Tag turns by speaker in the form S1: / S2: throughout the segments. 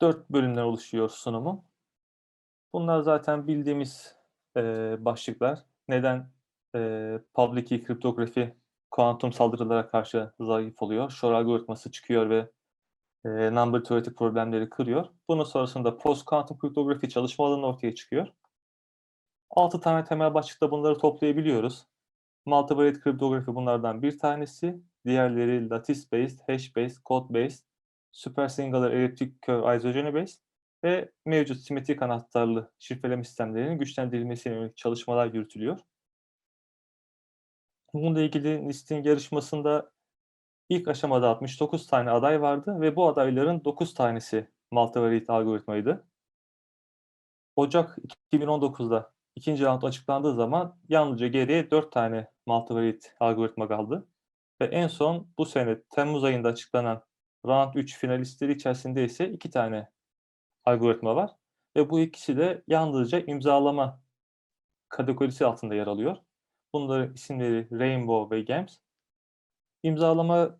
S1: 4 bölümden oluşuyor sunumu. Bunlar zaten bildiğimiz, eee, başlıklar. Neden, eee, public key kriptografi kuantum saldırılara karşı zayıf oluyor? Shor algoritması çıkıyor ve, eee, number theoretic problemleri kırıyor. Bunun sonrasında post quantum kriptografi çalışma alanı ortaya çıkıyor. 6 tane temel başlıkta bunları toplayabiliyoruz. Multivariate kriptografi bunlardan bir tanesi. Diğerleri lattice based, hash based, code based, super singular elliptic curve isogeny based ve mevcut simetrik anahtarlı şifreleme sistemlerinin güçlendirilmesine yönelik çalışmalar yürütülüyor. Bununla ilgili NIST'in yarışmasında ilk aşamada 69 tane aday vardı ve bu adayların 9 tanesi multivariate algoritmaydı. Ocak 2019'da 2. round açıklandığı zaman yalnızca geriye 4 tane multivariate algoritma kaldı ve en son bu sene temmuz ayında açıklanan round 3 finalistleri içerisinde ise 2 tane algoritma var ve bu ikisi de yalnızca imzalama kategorisi altında yer alıyor. Bunların isimleri Rainbow ve GEMS. İmzalama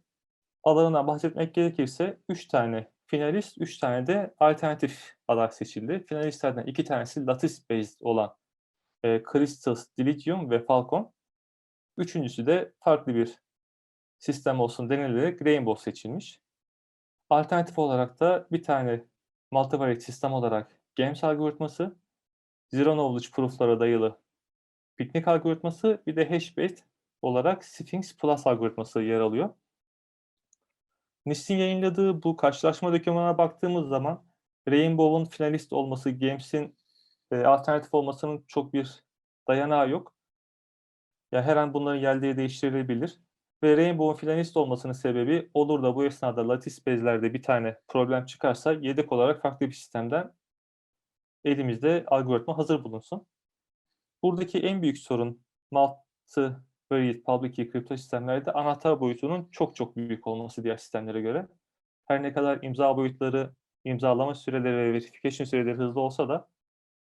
S1: alanından bahsetmek gerekirse 3 tane finalist, 3 tane de alternatif aday seçildi. Finalistlerden 2 tanesi lattice based olan eee, Crystals, Dilithium ve Falcon. Üçüncüsü de farklı bir sistem olsun denilerek Rainbow seçilmiş. Alternatif olarak da bir tane multivariate sistem olarak GEMS algoritması, zero knowledge proof'lara dayalı Picnic algoritması, bir de hash based olarak Sphinx Plus algoritması yer alıyor. NIST'in yayınladığı bu karşılaşma dokümanına baktığımız zaman Rainbow'un finalist olması, GEMS'in eee, alternatif olmasının çok bir dayanağı yok. Ya her an bunların yerleri değiştirilebilir ve Rainbow'un finalist olmasının sebebi olur da bu esnada lattice base'lerde bir tane problem çıkarsa yedek olarak farklı bir sistemden elimizde algoritma hazır bulunsun. Buradaki en büyük sorun multivariate public key kripto sistemlerde anahtar boyutunun çok çok büyük olması diğer sistemlere göre. Her ne kadar imza boyutları, imzalama süreleri ve verification süreleri hızlı olsa da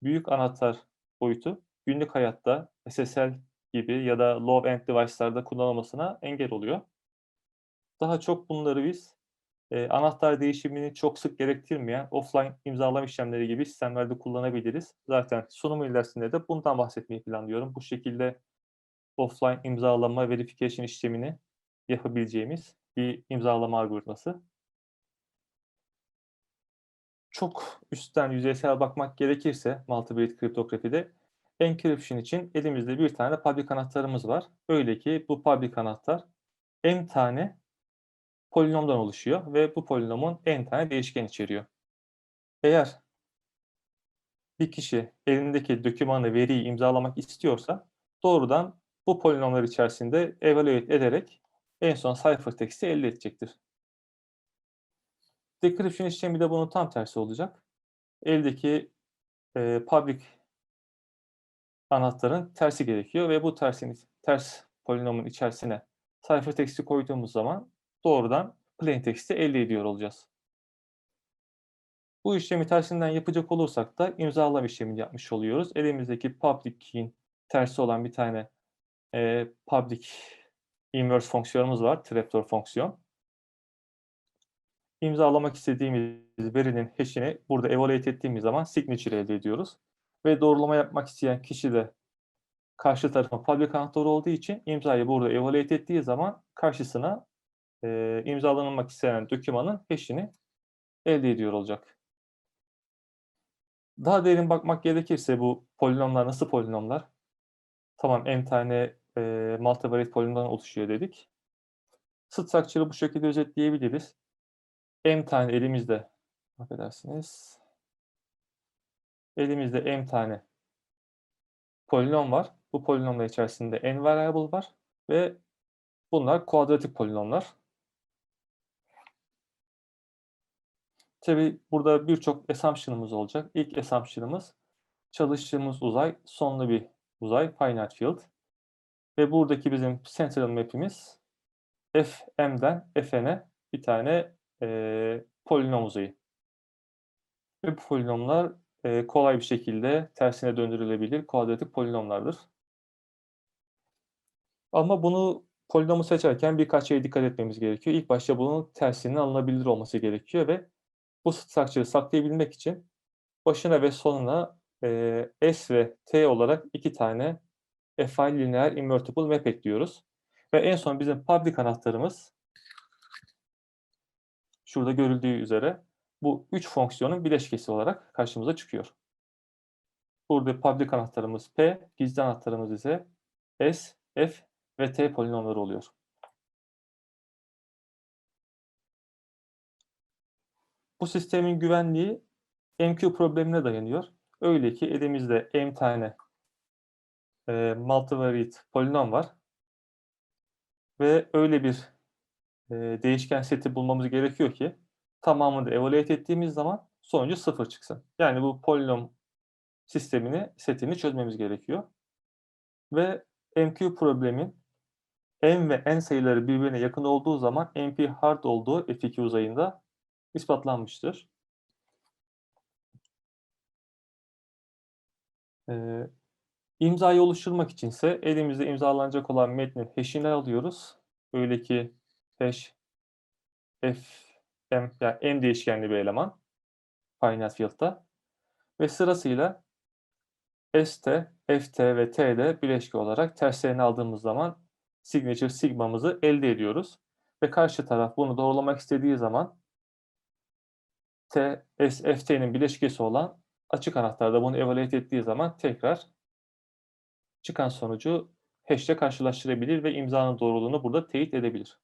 S1: büyük anahtar boyutu günlük hayatta SSL gibi ya da low end device'larda kullanılmasına engel oluyor. Daha çok bunları biz, eee, anahtar değişimini çok sık gerektirmeyen offline imzalama işlemleri gibi sistemlerde kullanabiliriz. Zaten sunum ilerisinde de bundan bahsetmeyi planlıyorum. Bu şekilde offline imzalama verification işlemini yapabileceğimiz bir imzalama algoritması. Çok üstten, yüzeysel bakmak gerekirse multivariate kriptografide encryption için elimizde bir tane public anahtarımız var. Öyle ki bu public anahtar m tane polinomdan oluşuyor ve bu polinomun n tane değişken içeriyor. Eğer bir kişi elindeki dokümanı, veriyi imzalamak istiyorsa doğrudan bu polinomlar içerisinde evaluate ederek en son ciphertext'i elde edecektir. Decryption işlemi de bunun tam tersi olacak. Eldeki, eee, public anahtarın tersi gerekiyor ve bu tersin ters polinomun içerisine ciphertext'i koyduğumuz zaman doğrudan plaintext'i elde ediyor olacağız. Bu işlemi tersinden yapacak olursak da imzalama işlemini yapmış oluyoruz. Elimizdeki public key'in tersi olan bir tane, eee, public inverse fonksiyonumuz var, trapdoor fonksiyon. İmzalamak istediğimiz verinin hash'ini burada evaluate ettiğimiz zaman signature elde ediyoruz ve doğrulama yapmak isteyen kişi de karşı tarafın public anahtarı olduğu için imzayı burada evaluate ettiği zaman karşısına, eee, imzalanmak istenen dokümanın hash'ini elde ediyor olacak. Daha derin bakmak gerekirse bu polinomlar nasıl polinomlar? Tamam m tane, eee, multivariate polinomdan oluşuyor dedik. Structure'ı bu şekilde özetleyebiliriz. M tane elimizde, affedersiniz. Elimizde m tane polinom var. Bu polinomlar içerisinde n variable var ve bunlar kuadratik polinomlar. Tabii burada birçok assumption'ımız olacak. İlk assumption'ımız çalıştığımız uzay sonlu bir uzay, finite field ve buradaki bizim central map'imiz fm'den fn'e bir tane, eee, polinom uzayı. Ve bu polinomlar, eee, kolay bir şekilde tersine döndürülebilir kuadratik polinomlardır. Ama bunu polinomu seçerken birkaç şeye dikkat etmemiz gerekiyor. İlk başta bunun tersinin alınabilir olması gerekiyor ve Bu structure'ı saklayabilmek için başına ve sonuna eee, S ve T olarak 2 tane affine linear invertible map ekliyoruz. Ve en son bizim public anahtarımız şurada görüldüğü üzere bu 3 fonksiyonun bileşkesi olarak karşımıza çıkıyor. Burada public anahtarımız P, gizli anahtarımız ise S, F ve T polinomları oluyor. Bu sistemin güvenliği MQ problemine dayanıyor. Öyle ki elimizde m tane e, multivariate polinom var. Ve öyle bir e, değişken seti bulmamız gerekiyor ki tamamını evaluate ettiğimiz zaman sonucu sıfır çıksın. Yani bu polinom sistemini, setini çözmemiz gerekiyor. Ve MQ problemin m ve n sayıları birbirine yakın olduğu zaman NP hard olduğu F2 uzayında ispatlanmıştır. Ee, imzayı oluşturmak içinse elimizde imzalanacak olan metnin hash'ini alıyoruz. Öyle ki hash f m yani m değişkenli bir eleman finite field'da ve sırasıyla st, ft ve t'de bileşke olarak terslerini aldığımız zaman signature sigmamızı elde ediyoruz. Ve karşı taraf bunu doğrulamak istediği zaman t, s, ft'nin bileşkesi olan açık anahtarda bunu evaluate ettiği zaman tekrar çıkan sonucu hash karşılaştırabilir ve imzanın doğruluğunu burada teyit edebilir.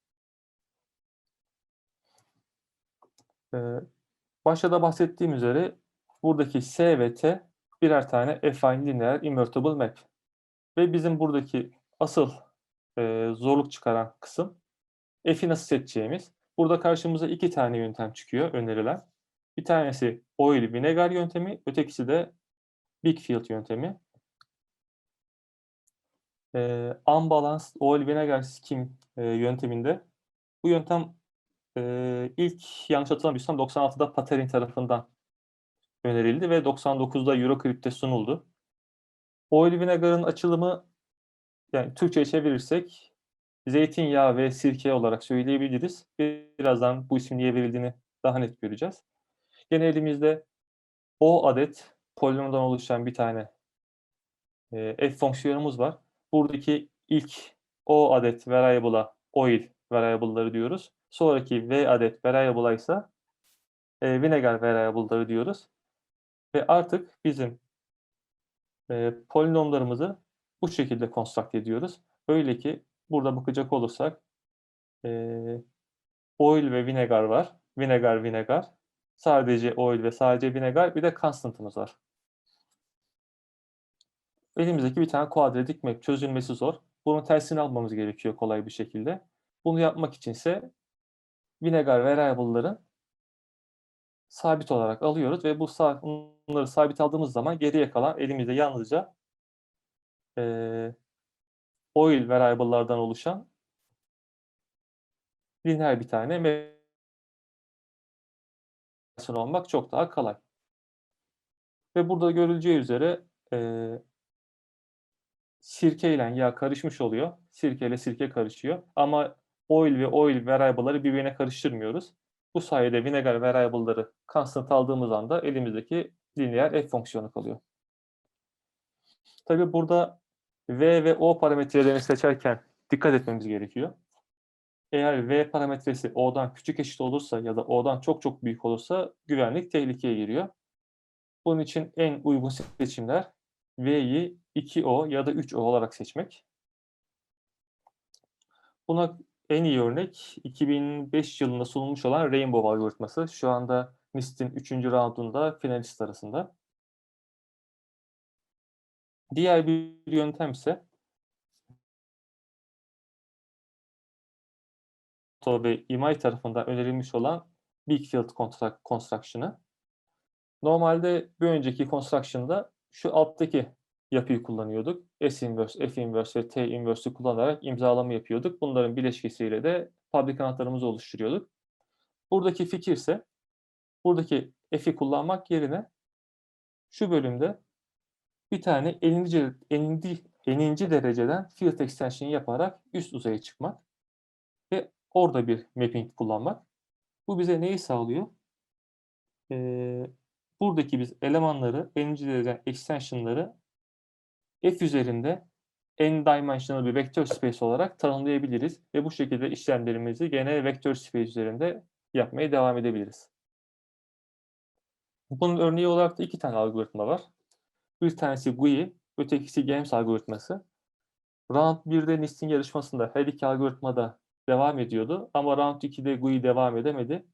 S1: Başta da bahsettiğim üzere buradaki S ve T birer tane affine linear invertible map. Ve bizim buradaki asıl e, zorluk çıkaran kısım F'i nasıl seçeceğimiz. Burada karşımıza iki tane yöntem çıkıyor önerilen. Bir tanesi oil vinegar yöntemi, ötekisi de big field yöntemi. Ee, unbalanced oil vinegar scheme e, yönteminde bu yöntem e, ilk yanlış hatırlamıyorsam 96'da Paterin tarafından önerildi ve 99'da Eurocrypt'te sunuldu. Oil vinegar'ın açılımı yani Türkçe'ye çevirirsek zeytinyağı ve sirke olarak söyleyebiliriz. Birazdan bu isim niye verildiğini daha net göreceğiz. Gene elimizde o adet polinomdan oluşan bir tane e, f fonksiyonumuz var. Buradaki ilk o adet variable'a oil variable'ları diyoruz. Sonraki v adet variable'a ise e, vinegar variable'ları diyoruz. Ve artık bizim e, polinomlarımızı bu şekilde construct ediyoruz. Öyle ki burada bakacak olursak e, oil ve vinegar var. Vinegar, vinegar. Sadece oil ve sadece vinegar. Bir de constant'ımız var. Elimizdeki bir tane kuadratik map çözülmesi zor. Bunun tersini almamız gerekiyor kolay bir şekilde. Bunu yapmak içinse vinegar variable'ların sabit olarak alıyoruz ve bu bunları sabit aldığımız zaman geriye kalan elimizde yalnızca e, oil variable'lardan oluşan lineer bir tane olmak çok daha kolay. Ve burada görüleceği üzere e, sirke ile yağ karışmış oluyor. Sirke ile sirke karışıyor. Ama oil ve oil variable'ları birbirine karıştırmıyoruz. Bu sayede vinegar variable'ları constant aldığımız anda elimizdeki lineer f fonksiyonu kalıyor. Tabii burada v ve o parametrelerini seçerken dikkat etmemiz gerekiyor. Eğer v parametresi o'dan küçük eşit olursa ya da o'dan çok çok büyük olursa güvenlik tehlikeye giriyor. Bunun için en uygun seçimler v'yi 2o ya da 3o olarak seçmek. Buna en iyi örnek 2005 yılında sunulmuş olan Rainbow algoritması. Şu anda NIST'in 3. roundunda finalist arasında. Diğer bir yöntem ise ve IMAI tarafından önerilmiş olan Big Field Construction'ı. Normalde bir önceki construction'da şu alttaki yapıyı kullanıyorduk. S inverse, F inverse ve T inverse'ü kullanarak imzalama yapıyorduk. Bunların bileşkesiyle de public anahtarımızı oluşturuyorduk. Buradaki fikir ise buradaki F'i kullanmak yerine şu bölümde bir teni 50. 50. 50. dereceden field extension yaparak üst uzaya çıkmak ve orada bir mapping kullanmak. Bu bize neyi sağlıyor? Eee, buradaki biz elemanları, n-ci dereceden extension'ları F üzerinde n-dimensional bir vektör space olarak tanımlayabiliriz ve bu şekilde işlemlerimizi gene vektör space üzerinde yapmaya devam edebiliriz. Bunun örneği olarak da 2 tane algoritma var. Bir tanesi GUI, ötekisi GAMES algoritması. Round 1'de Nist'in yarışmasında her iki algoritma da devam ediyordu ama Round 2'de GUI devam edemedi.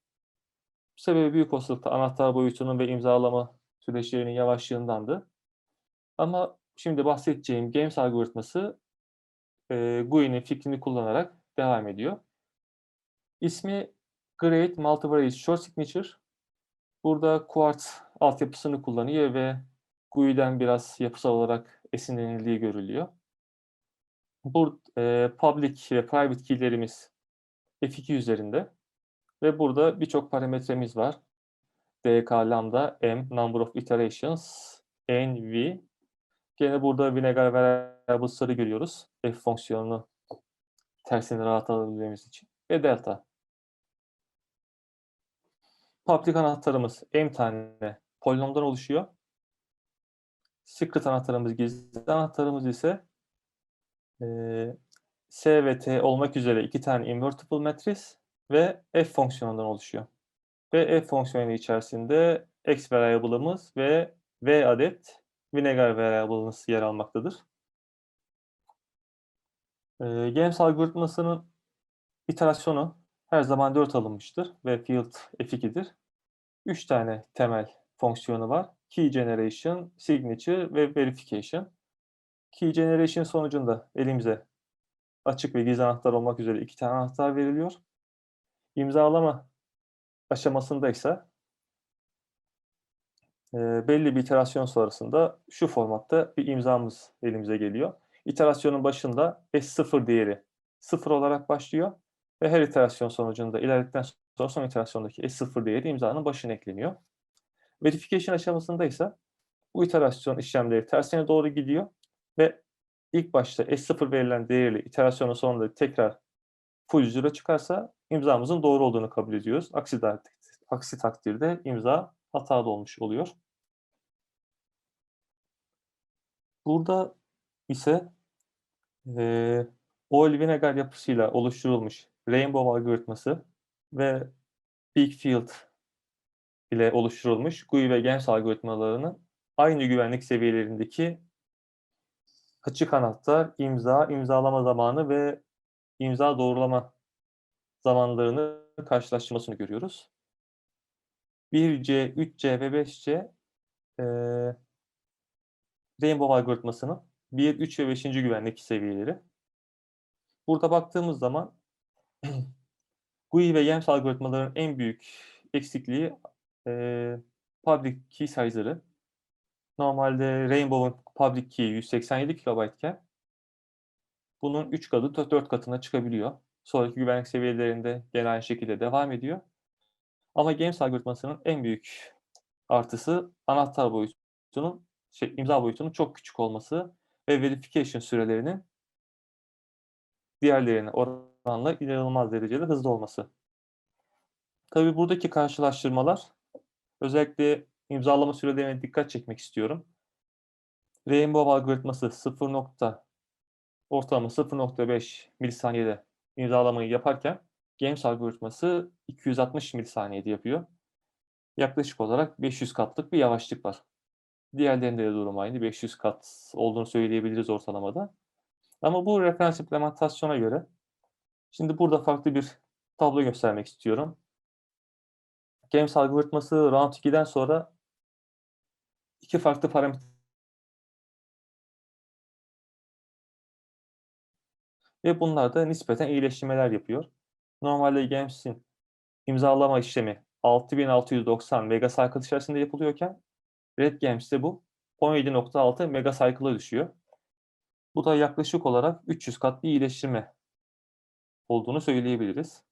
S1: Bu sebebi büyük olasılıkla anahtar boyutunun ve imzalama süreçlerinin yavaşlığındandı. Ama şimdi bahsedeceğim GAMES algoritması eee, GUI'nin fikrini kullanarak devam ediyor. İsmi Great Multivariate Short Signature. Burada Quartz altyapısını kullanıyor ve GUI'den biraz yapısal olarak esinlenildiği görülüyor. Bu eee, public ve private key'lerimiz F2 üzerinde ve burada birçok parametremiz var. dk lambda m number of iterations n v Gene burada vinegar variables'ları görüyoruz. F fonksiyonunu tersini rahat alabilmemiz için ve delta. Public anahtarımız m tane polinomdan oluşuyor. Secret anahtarımız, gizli anahtarımız ise eee, S ve T olmak üzere iki tane invertible matris ve f fonksiyonundan oluşuyor. Ve f fonksiyonu içerisinde x variable'ımız ve v adet vinegar variable'ımız yer almaktadır. Eee, GAMES algoritmasının iterasyonu her zaman 4 alınmıştır ve field f2'dir. 3 tane temel fonksiyonu var. Key generation, signature ve verification. Key generation sonucunda elimize açık ve gizli anahtar olmak üzere iki tane anahtar veriliyor. İmzalama aşamasında ise eee, belli bir iterasyon sonrasında şu formatta bir imzamız elimize geliyor. İterasyonun başında S0 değeri 0 olarak başlıyor ve her iterasyon sonucunda ilerledikten sonra son iterasyondaki S0 değeri imzanın başına ekleniyor. Verification aşamasında ise bu iterasyon işlemleri tersine doğru gidiyor ve ilk başta S0 verilen değerli iterasyonun sonunda tekrar full zero çıkarsa imzamızın doğru olduğunu kabul ediyoruz. Aksi, aksi takdirde imza hatalı olmuş oluyor. Burada ise eee oil vinegar yapısıyla oluşturulmuş Rainbow algoritması ve Big Field ile oluşturulmuş GUI ve GAMES algoritmalarının aynı güvenlik seviyelerindeki açık anahtar, imza, imzalama zamanı ve imza doğrulama zamanlarını karşılaştırmasını görüyoruz. 1C, 3C ve 5C eee Rainbow algoritmasının 1, 3 ve 5. güvenlik seviyeleri. Burada baktığımız zaman GUI ve GAMES algoritmalarının en büyük eksikliği eee public key size'ları. Normalde Rainbow'un public key'i 187 KB bunun 3 katı, 4 katına çıkabiliyor. Sonraki güvenlik seviyelerinde gene şekilde devam ediyor. Ama GAMES algoritmasının en büyük artısı anahtar boyutunun, şey, imza boyutunun çok küçük olması ve verification sürelerinin diğerlerine oranla inanılmaz derecede hızlı olması. Tabii buradaki karşılaştırmalar özellikle imzalama sürelerine dikkat çekmek istiyorum. Rainbow algoritması 0 nokta ortalama 0.5 milisaniyede imzalamayı yaparken GAMES algoritması 260 milisaniyede yapıyor. Yaklaşık olarak 500 katlık bir yavaşlık var. Diğerlerinde de durum aynı. 500 kat olduğunu söyleyebiliriz ortalamada. Ama bu referans implementasyona göre şimdi burada farklı bir tablo göstermek istiyorum. GAMES algoritması Round 2'den sonra iki farklı parametre ve bunlar da nispeten iyileştirmeler yapıyor. Normalde GAMES'in imzalama işlemi 6690 megacycle içerisinde yapılıyorken Red Games'te bu 17.6 megacycle'a düşüyor. Bu da yaklaşık olarak 300 kat bir iyileştirme olduğunu söyleyebiliriz.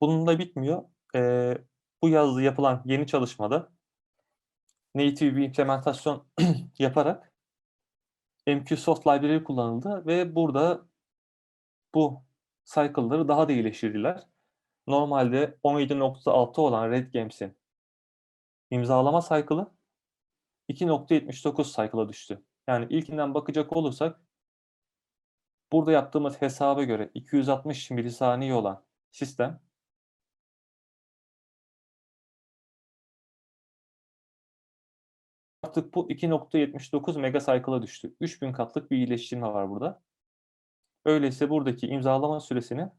S1: Bununla bitmiyor. Eee, bu yazda yapılan yeni çalışmada native bir implementasyon yaparak MQSoft library kullanıldı ve burada bu cycle'ları daha da iyileştirdiler. normalde 17.6 olan Red Games'in imzalama cycle'ı 2.79 cycle'a düştü. Yani ilkinden bakacak olursak burada yaptığımız hesaba göre 260 milisaniye olan sistem artık bu 2.79 megacycle'a düştü. 3000 katlık bir iyileştirme var burada. Öyleyse buradaki imzalama süresini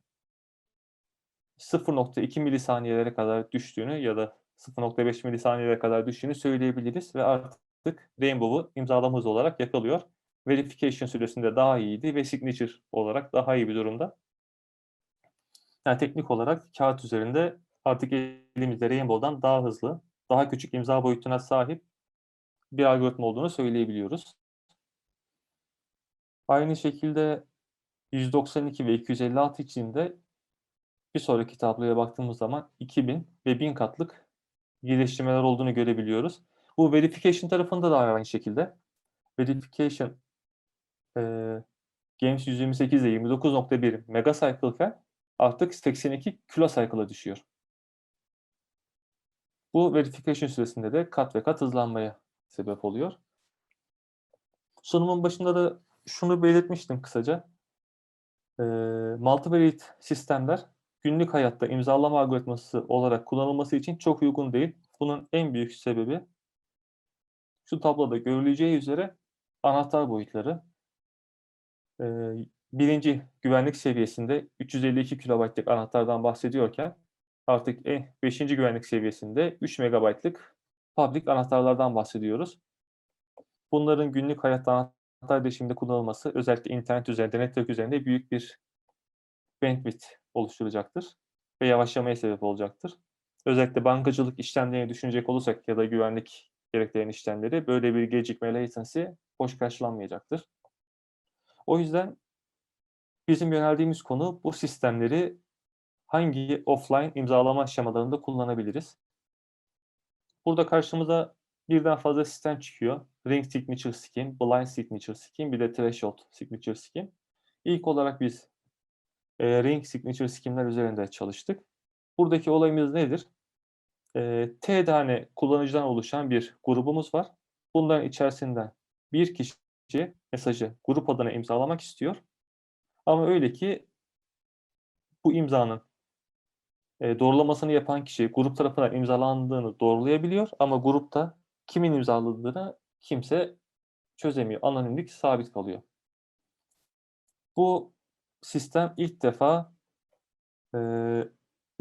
S1: 0.2 milisaniyelere kadar düştüğünü ya da 0.5 milisaniyelere kadar düştüğünü söyleyebiliriz ve artık Rainbow'u imzalama hızı olarak yakalıyor. Verification süresinde daha iyiydi ve signature olarak daha iyi bir durumda. Yani teknik olarak kağıt üzerinde artık elimizde Rainbow'dan daha hızlı, daha küçük imza boyutuna sahip bir algoritma olduğunu söyleyebiliyoruz. Aynı şekilde 192 ve 256 için de bir sonraki tabloya baktığımız zaman 2000 ve 1000 katlık geliştirmeler olduğunu görebiliyoruz. Bu verification tarafında da aynı şekilde. Verification e, Games 128'de 29.1 megacycle iken artık 82 kilocycle'a düşüyor. Bu verification süresinde de kat ve kat hızlanmaya sebep oluyor. Sunumun başında da şunu belirtmiştim kısaca. E, multivariate sistemler günlük hayatta imzalama algoritması olarak kullanılması için çok uygun değil. Bunun en büyük sebebi şu tabloda görüleceği üzere anahtar boyutları. E, birinci güvenlik seviyesinde 352 kilobaytlık anahtardan bahsediyorken artık en 5. güvenlik seviyesinde 3 megabaytlık public anahtarlardan bahsediyoruz. Bunların günlük hayatta anahtar değişiminde kullanılması özellikle internet üzerinde, network üzerinde büyük bir bandwidth oluşturacaktır ve yavaşlamaya sebep olacaktır. Özellikle bankacılık işlemlerini düşünecek olursak ya da güvenlik gerektiren işlemleri böyle bir gecikme latency hoş karşılanmayacaktır. O yüzden bizim yöneldiğimiz konu bu sistemleri hangi offline imzalama aşamalarında kullanabiliriz? Burada karşımıza birden fazla sistem çıkıyor. Ring Signature Scheme, Blind Signature Scheme, bir de Threshold Signature Scheme. İlk olarak biz e, Ring Signature Scheme'ler üzerinde çalıştık. Buradaki olayımız nedir? E, T tane kullanıcıdan oluşan bir grubumuz var. Bunların içerisinden bir kişi mesajı grup adına imzalamak istiyor. Ama öyle ki bu imzanın e, doğrulamasını yapan kişi grup tarafından imzalandığını doğrulayabiliyor ama grupta kimin imzaladığını kimse çözemiyor. Anonimlik sabit kalıyor. Bu sistem ilk defa e,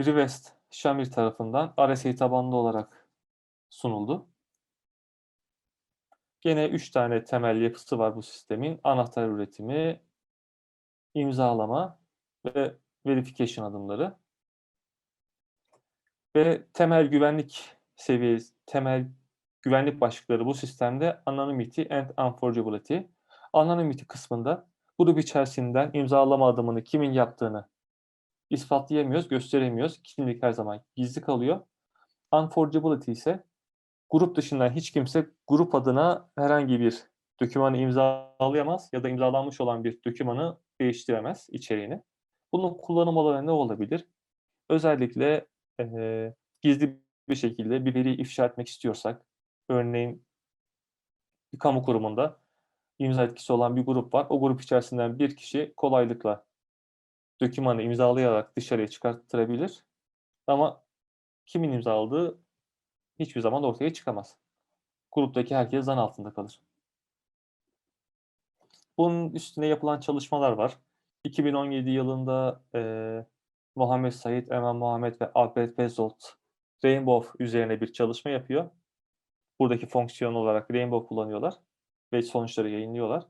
S1: Rivest Shamir tarafından RSA tabanlı olarak sunuldu. Gene üç tane temel yapısı var bu sistemin. Anahtar üretimi, imzalama ve verification adımları. Ve temel güvenlik seviyesi, temel güvenlik başlıkları bu sistemde anonymity and unforgeability. Anonymity kısmında grup içerisinden imzalama adımını kimin yaptığını ispatlayamıyoruz, gösteremiyoruz. Kimlik her zaman gizli kalıyor. Unforgeability ise grup dışından hiç kimse grup adına herhangi bir dokümanı imzalayamaz ya da imzalanmış olan bir dokümanı değiştiremez içeriğini. Bunun kullanım alanı ne olabilir? Özellikle e, gizli bir şekilde bir veriyi ifşa etmek istiyorsak, örneğin bir kamu kurumunda imza etkisi olan bir grup var. O grup içerisinden bir kişi kolaylıkla dokümanı imzalayarak dışarıya çıkarttırabilir. Ama kimin imzaladığı hiçbir zaman ortaya çıkamaz. Gruptaki herkes zan altında kalır. Bunun üstüne yapılan çalışmalar var. 2017 yılında e, Muhammed Said, Eman Muhammed ve Albert Bezold Rainbow üzerine bir çalışma yapıyor. Buradaki fonksiyon olarak Rainbow kullanıyorlar ve sonuçları yayınlıyorlar.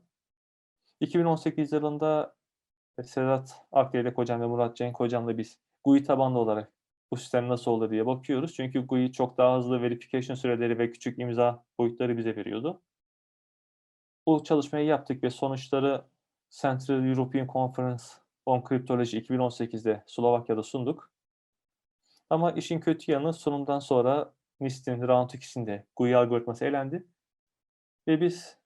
S1: 2018 yılında Sedat Akleylek hocam ve Murat Cenk hocamla biz GUI tabanlı olarak bu sistem nasıl olur diye bakıyoruz. Çünkü GUI çok daha hızlı verification süreleri ve küçük imza boyutları bize veriyordu. Bu çalışmayı yaptık ve sonuçları Central European Conference on Cryptology 2018'de Slovakya'da sunduk. Ama işin kötü yanı sunumdan sonra NIST'in round 2'sinde GUI algoritması elendi. Ve biz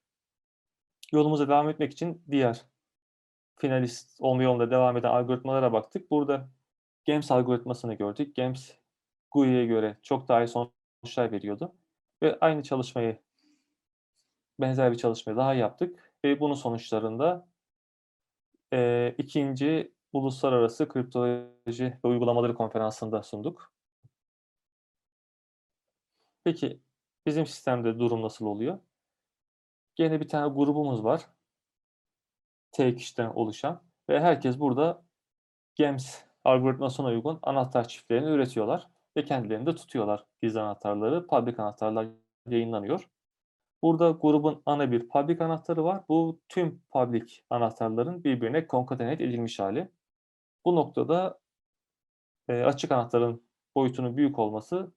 S1: yolumuza devam etmek için diğer finalist olma yolunda devam eden algoritmalara baktık. Burada GAMS algoritmasını gördük. GAMS, GUI'ye göre çok daha iyi sonuçlar veriyordu ve aynı çalışmayı benzer bir çalışmayı daha yaptık ve bunun sonuçlarında eee, 2. Uluslararası Kriptoloji ve Uygulamaları Konferansı'nda sunduk. Peki, bizim sistemde durum nasıl oluyor? Gene bir tane grubumuz var. T kişiden oluşan ve herkes burada GAMS algoritmasına uygun anahtar çiftlerini üretiyorlar ve kendilerinde tutuyorlar gizli anahtarları. Public anahtarlar yayınlanıyor. Burada grubun ana bir public anahtarı var. Bu tüm public anahtarların birbirine concatenate edilmiş hali. Bu noktada eee, açık anahtarın boyutunun büyük olması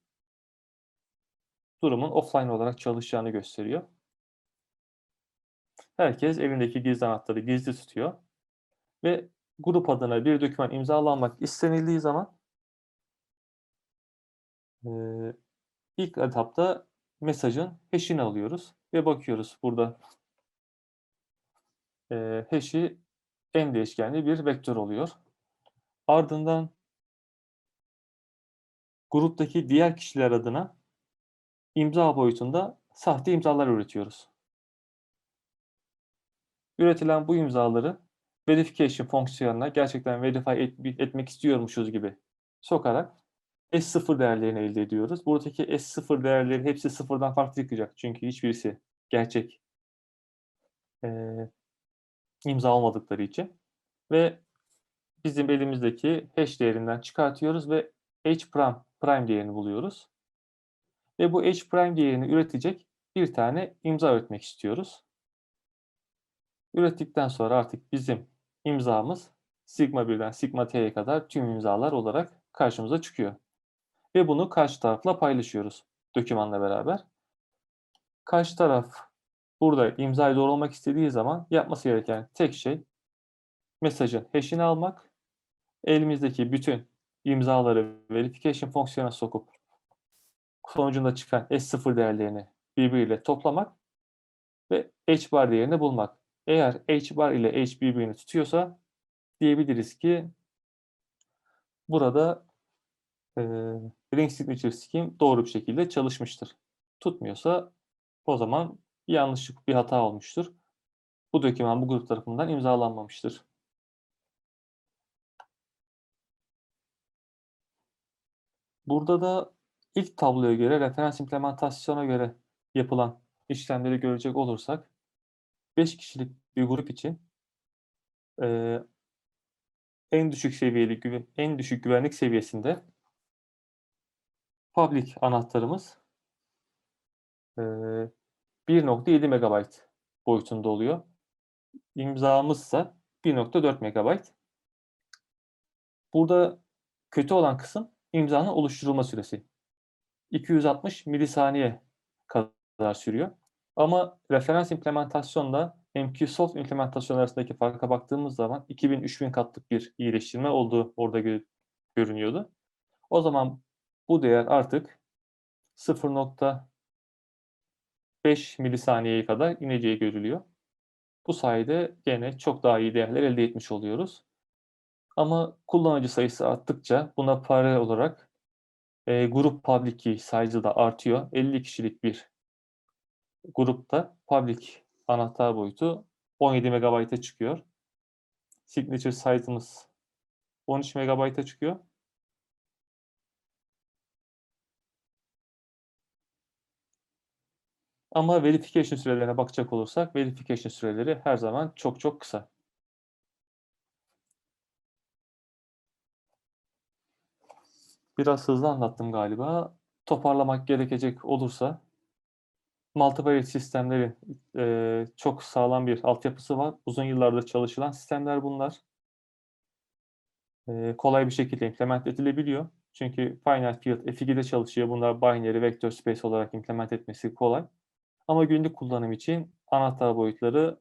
S1: durumun offline olarak çalışacağını gösteriyor. Herkes elindeki gizli anahtarı gizli tutuyor ve grup adına bir doküman imzalanmak istenildiği zaman eee, ilk etapta mesajın hash'ini alıyoruz ve bakıyoruz burada eee, hash'i en değişkenli bir vektör oluyor. Ardından gruptaki diğer kişiler adına imza boyutunda sahte imzalar üretiyoruz. Üretilen bu imzaları verification fonksiyonuna gerçekten verify et- etmek istiyormuşuz gibi sokarak S0 değerlerini elde ediyoruz. Buradaki S0 değerleri hepsi sıfırdan farklı çıkacak. Çünkü hiçbirisi gerçek eee, imza olmadıkları için. Ve bizim elimizdeki hash değerinden çıkartıyoruz ve h prime, prime değerini buluyoruz. Ve bu h prime değerini üretecek bir tane imza üretmek istiyoruz. Ürettikten sonra artık bizim imzamız sigma 1'den sigma t'ye kadar tüm imzalar olarak karşımıza çıkıyor. Ve bunu karşı tarafla paylaşıyoruz dokümanla beraber. Karşı taraf burada imzayı doğrulamak istediği zaman yapması gereken tek şey mesajın hash'ini almak, elimizdeki bütün imzaları verification fonksiyonuna sokup sonucunda çıkan S0 değerlerini birbiriyle toplamak ve H bar değerini bulmak. Eğer H bar ile H birbirini tutuyorsa diyebiliriz ki burada eee ring signature scheme doğru bir şekilde çalışmıştır. Tutmuyorsa o zaman bir yanlışlık, bir hata olmuştur. Bu doküman bu grup tarafından imzalanmamıştır. Burada da ilk tabloya göre, referans implementasyona göre yapılan işlemleri görecek olursak 5 kişilik bir grup için eee, en düşük seviyeli en düşük güvenlik seviyesinde public anahtarımız eee, 1.7 megabayt boyutunda oluyor. İmzamızsa 1.4 megabayt. Burada kötü olan kısım imzanın oluşturulma süresi. 260 milisaniye kadar sürüyor. Ama referans implementasyonla MQSoft implementasyon arasındaki farka baktığımız zaman 2000-3000 katlık bir iyileştirme olduğu orada gö- görünüyordu. O zaman bu değer artık 0.5 milisaniyeye kadar ineceği görülüyor. Bu sayede gene çok daha iyi değerler elde etmiş oluyoruz. Ama kullanıcı sayısı arttıkça buna paralel olarak e, grup public key size'ı da artıyor. 50 kişilik bir grupta public anahtar boyutu 17 megabayta çıkıyor. Signature size'ımız 13 megabayta çıkıyor. Ama verification sürelerine bakacak olursak verification süreleri her zaman çok çok kısa. Biraz hızlı anlattım galiba. Toparlamak gerekecek olursa multivariate sistemlerin eee, çok sağlam bir altyapısı var. Uzun yıllardır çalışılan sistemler bunlar. Eee, kolay bir şekilde implement edilebiliyor. Çünkü finite field F2'de çalışıyor. Bunlar binary vector space olarak implement etmesi kolay. Ama günlük kullanım için anahtar boyutları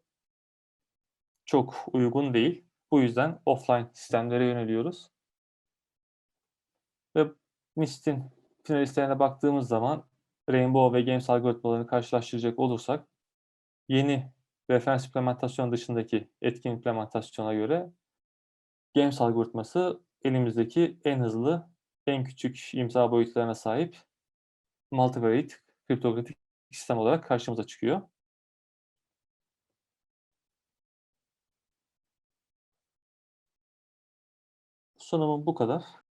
S1: çok uygun değil. Bu yüzden offline sistemlere yöneliyoruz. Ve NIST'in finalistlerine baktığımız zaman Rainbow ve Games algoritmalarını karşılaştıracak olursak yeni referans implementasyon dışındaki etkin implementasyona göre Games algoritması elimizdeki en hızlı, en küçük imza boyutlarına sahip multivariate kriptografik sistem olarak karşımıza çıkıyor. Sunumum bu kadar.